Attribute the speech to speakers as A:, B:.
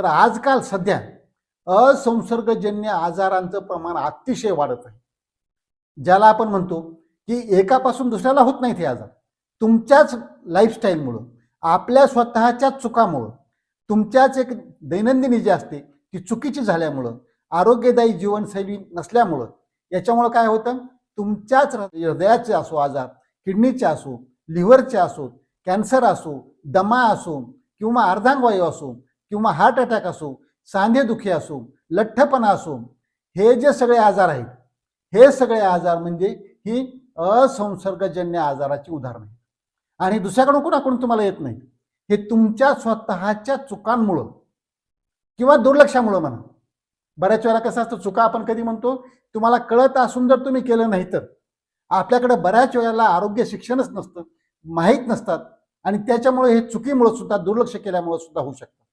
A: तर आजकाल सध्या असंसर्गजन्य आजारांचं प्रमाण अतिशय वाढत आहे. ज्याला आपण म्हणतो की एकापासून दुसऱ्याला होत नाहीत हे आजार. तुमच्याच लाईफस्टाईलमुळं आपल्या स्वतःच्या चुकामुळं तुमच्याच एक दैनंदिनी जी असते ती चुकीची झाल्यामुळं आरोग्यदायी जीवनशैली नसल्यामुळं याच्यामुळं काय होतं? तुमच्याच हृदयाचे असो आजार किडनीचे असो लिव्हरचे असो कॅन्सर असो दमा असो किंवा अर्धांगवायू असो किंवा हार्ट अटॅक असो सांधेदुखी असो लठ्ठपणा असो हे जे सगळे आजार आहेत हे सगळे आजार म्हणजे ही असंसर्गजन्य आजाराची उदाहरणं आहे आणि दुसऱ्याकडून कुणाकडून तुम्हाला येत नाही? हे तुमच्या स्वतःच्या चुकांमुळं किंवा दुर्लक्षामुळं म्हणा. बऱ्याच वेळेला कसं असतं चुका आपण कधी म्हणतो तुम्हाला कळत असून जर तुम्ही केलं नाही तर. आपल्याकडे बऱ्याच वेळेला आरोग्य शिक्षणच नसतं माहीत नसतात आणि त्याच्यामुळे हे चुकीमुळं सुद्धा दुर्लक्ष केल्यामुळं सुद्धा होऊ शकतं.